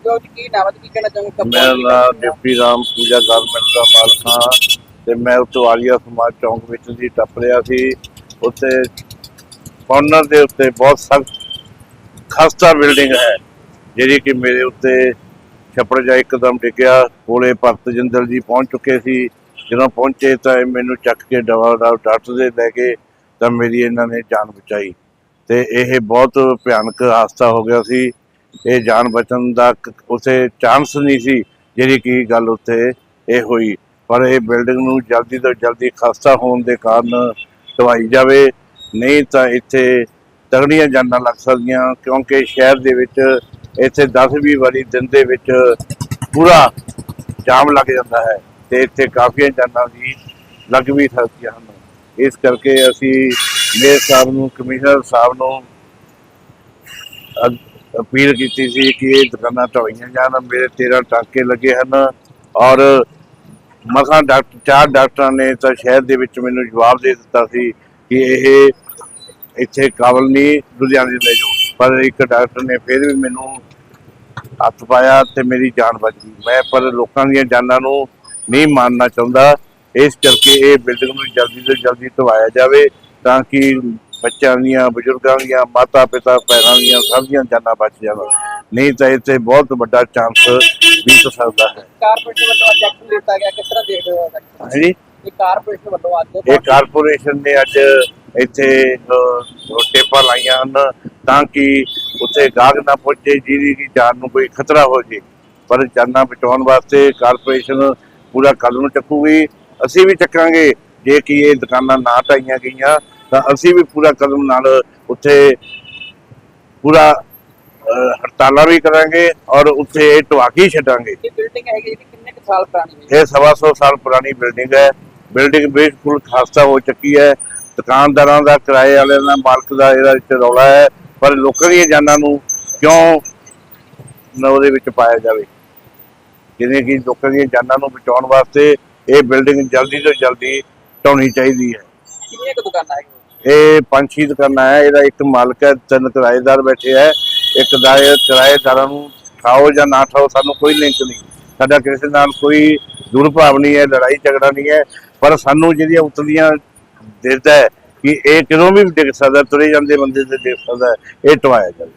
ਅਜੋ ਜੀ ਕੀ ਨਾਮ ਹੈ ਤੇ ਕੀ ਕਹਿਣਾ ਚਾਹੁੰਗੇ ਨਾਮ ਡਿਪਟੀ ਰਾਮ ਪੂਜਾ ਗਾਰਮੈਂਟ ਦਾ ਮਾਲਕ ਹਾਂ ਤੇ ਮੈਂ ਉੱਥੋਂ ਆਲੀਆ ਸਮਾਜ ਚੌਂਕ ਵਿੱਚ ਦੀ ਟੱਪ ਰਿਹਾ ਸੀ। ਉੱਥੇ ਕਾਰਨਰ ਦੇ ਉੱਤੇ ਬਹੁਤ ਸਖਤ ਖਸਤਾ ਬਿਲਡਿੰਗ ਹੈ ਜਿਹੜੀ ਕਿ ਮੇਰੇ ਉੱਤੇ ਛੱਪੜ ਜਾ ਇੱਕਦਮ ਡਿੱਗਿਆ। ਕੋਲੇ ਭਗਤ ਜਿੰਦਲ ਜੀ ਪਹੁੰਚ ਚੁੱਕੇ ਸੀ। ਜਦੋਂ ਪਹੁੰਚੇ ਤਾਂ ਇਹ ਮੈਨੂੰ ਚੱਕ ਕੇ ਦਵਾ ਦਾ ਡਾਕਟਰ ਦੇ ਲੈ ਕੇ ਤਾਂ ਮੇਰੀ ਇਹਨਾਂ ਨੇ ਜਾਨ ਬਚਾਈ। ਤੇ ਇਹ ਬਹੁਤ ਭਿਆਨਕ ਹਾਦਸਾ ਹੋ ਗਿਆ ਸੀ। ਇਹ ਜਾਨ ਬਚਣ ਦਾ ਕ- ਉੱਥੇ ਚਾਂਸ ਨਹੀਂ ਸੀ ਜਿਹੜੀ ਕੀ ਗੱਲ ਉੱਥੇ ਇਹ ਹੋਈ। ਪਰ ਇਹ ਬਿਲਡਿੰਗ ਨੂੰ ਜਲਦੀ ਤੋਂ ਜਲਦੀ ਖਸਤਾ ਹੋਣ ਦੇ ਕਾਰਨ ਢਵਾਈ ਜਾਵੇ। ਨਹੀਂ ਤਾਂ ਇੱਥੇ ਤਗੜੀਆਂ ਜਾਨਾਂ ਲੱਗ ਸਕਦੀਆਂ, ਕਿਉਂਕਿ ਸ਼ਹਿਰ ਦੇ ਵਿੱਚ ਇੱਥੇ 10-20 ਵਾਰੀ ਦਿਨ ਦੇ ਵਿੱਚ ਪੂਰਾ ਜਾਮ ਲੱਗ ਜਾਂਦਾ ਹੈ ਤੇ ਇੱਥੇ ਕਾਫੀਆਂ ਜਾਨਾਂ ਵੀ ਲੱਗ ਵੀ ਸਕਦੀਆਂ ਹਨ। ਇਸ ਕਰਕੇ ਅਸੀਂ ਮੇਅਰ ਸਾਹਿਬ ਨੂੰ, ਕਮਿਸ਼ਨਰ ਸਾਹਿਬ ਨੂੰ ਅ- ਅਪੀਲ ਕੀਤੀ ਸੀ ਕਿ ਇਹ ਦੁਕਾਨਾਂ ਢਾਈਆਂ ਜਾਣ, ਮੇਰੇ 13 ਟਾਂਕੇ ਲੱਗੇ ਹਨ। ਔਰ ਮਸਾਂ ਡਾਕਟਰ, ਚਾਰ ਡਾਕਟਰਾਂ ਨੇ ਤਾਂ ਸ਼ਹਿਰ ਦੇ ਵਿੱਚ ਮੈਨੂੰ ਜਵਾਬ ਦੇ ਦਿੱਤਾ ਸੀ ਕਿ ਇਹ ਇੱਥੇ ਕਾਬਲ ਨਹੀਂ, ਲੁਧਿਆਣੇ ਲੈ ਜਾਓ। ਪਰ ਇੱਕ ਡਾਕਟਰ ਨੇ ਫਿਰ ਵੀ ਮੈਨੂੰ ਹੱਥ ਪਾਇਆ ਤੇ ਮੇਰੀ ਜਾਨ ਬਚ ਗਈ। ਮੈਂ ਪਰ ਲੋਕਾਂ ਦੀਆਂ ਜਾਨਾਂ ਨੂੰ ਨਹੀਂ ਮਾਰਨਾ ਚਾਹੁੰਦਾ। ਇਸ ਕਰਕੇ ਇਹ ਬਿਲਡਿੰਗ ਨੂੰ ਜਲਦੀ ਤੋਂ ਜਲਦੀ ਧਵਾਇਆ ਜਾਵੇ ਤਾਂ ਕਿ ਬੱਚਿਆਂ ਦੀਆਂ ਬਜ਼ੁਰਗਾਂ ਦੀਆਂ ਮਾਤਾ ਪਿਤਾ ਭੈਣਾਂ ਦੀਆਂ ਸਭ ਦੀਆਂ ਜਾਨਾਂ ਬਚ ਜਾਣ। ਨਹੀਂ ਤਾਂ ਇੱਥੇ ਬਹੁਤ ਵੱਡਾ ਚਾਂਸ ਬੀਤ ਸਕਦਾ ਹੈ। ਕਾਰਪੋਰੇਸ਼ਨ ਵੱਲੋਂ ਅੱਜ ਐਕਸ਼ਨ ਲਿੱਤਾ ਗਿਆ। ਕਿਸ ਤਰ੍ਹਾਂ ਦੇਖਦੇ ਹੋ action? ਹਾਂਜੀ? ਇਹ ਕਾਰਪੋਰੇਸ਼ਨ ਵੱਲੋਂ ਅੱਜ ਇਹ ਕਾਰਪੋਰੇਸ਼ਨ ਨੇ ਅੱਜ ਇੱਥੇ ਟੇਪਾਂ ਲਾਈਆਂ ਹਨ ਤਾਂ ਕਿ ਉੱਥੇ ਗਾਹਕ ਨਾ ਪਹੁੰਚੇ ਜਿਹਦੀ ਕਿ ਜਾਨ ਨੂੰ ਕੋਈ ਖਤਰਾ ਹੋ ਜੇ। ਪਰ ਜਾਨਾਂ ਬਚਾਉਣ ਵਾਸਤੇ ਕਾਰਪੋਰੇਸ਼ਨ ਪੂਰਾ ਕਦਮ ਚੱਕੂਗੀ। ਅਸੀਂ ਵੀ ਚੱਕਾਂਗੇ ਜੇ ਕਿ ਇਹ ਦੁਕਾਨਾਂ ਨਾ ਢਾਈਆਂ ਗਈਆਂ। ਤਾਂ ਅਸੀਂ ਵੀ ਪੂਰਾ ਕਦਮ ਨਾਲ ਉੱਥੇ ਪੂਰਾ ਹੜਤਾਲਾਂ ਵੀ ਕਰਾਂਗੇ ਔਰ ਉੱਥੇ ਇਹ ਢਵਾ ਕੇ ਹੀ ਛੱਡਾਂਗੇ। ਇਹ ਬਿਲਡਿੰਗ ਹੈਗੀ ਜਿਹੜੀ ਕਿੰਨੇ ਕੁ ਸਾਲ ਪੁਰਾਣੀ ਹੈ? ਇਹ ਸਵਾ ਸੌ ਸਾਲ ਪੁਰਾਣੀ ਬਿਲਡਿੰਗ ਹੈ। ਬਿਲਡਿੰਗ ਬਿਲਕੁਲ ਖਾਸਤਾ ਹੋ ਚੁੱਕੀ ਹੈ। ਦੁਕਾਨਦਾਰਾਂ ਦਾ ਕਿਰਾਏ ਵਾਲਿਆਂ ਦਾ ਮਾਲਕ ਦਾ ਇਹਦਾ ਵਿੱਚ ਰੌਲਾ ਹੈ। ਪਰ ਲੋਕਾਂ ਦੀਆਂ ਜਾਨਾਂ ਨੂੰ ਕਿਉਂ ਨਾ ਉਹਦੇ ਵਿੱਚ ਪਾਇਆ ਜਾਵੇ? ਜਿਵੇਂ ਕਿ ਲੋਕਾਂ ਦੀਆਂ ਜਾਨਾਂ ਨੂੰ ਬਚਾਉਣ ਵਾਸਤੇ ਇਹ ਬਿਲਡਿੰਗ ਜਲਦੀ ਤੋਂ ਜਲਦੀ ਢਾਉਣੀ ਚਾਹੀਦੀ ਹੈ। ਕਿੰਨੀਆਂ ਕੁ ਦੁਕਾਨਾਂ ਹੈਗੀਆਂ? ਇਹ ਪੰਜ ਛੇ ਦੁਕਾਨਾਂ ਹੈ, ਇਹਦਾ ਇੱਕ ਮਾਲਕ ਹੈ, ਤਿੰਨ ਕਿਰਾਏਦਾਰ ਬੈਠੇ ਹੈ, ਇੱਕ ਦਾ ਕਿਰਾਏਦਾਰਾਂ ਨੂੰ ਖਾਓ ਜਾਂ ਨਾ ਖਾਓ, ਸਾਨੂੰ ਕੋਈ ਲਿੰਕ ਨਹੀਂ। ਸਾਡਾ ਕਿਸੇ ਨਾਲ ਕੋਈ ਦੁਰਭਾਵ ਨਹੀਂ ਹੈ, ਲੜਾਈ ਝਗੜਾ ਨਹੀਂ ਹੈ, ਪਰ ਸਾਨੂੰ ਜਿਹੜੀਆਂ ਉਤਲੀਆਂ ਦਿਸਦਾ ਹੈ ਕਿ ਇਹ ਕਦੋਂ ਵੀ ਡਿੱਗ ਸਕਦਾ ਤੁਰੇ ਜਾਂਦੇ ਬੰਦੇ ਤੇ ਡਿੱਗ ਸਕਦਾ ਇਹ ਟਵਾਇਆ ਜਾਵੇ।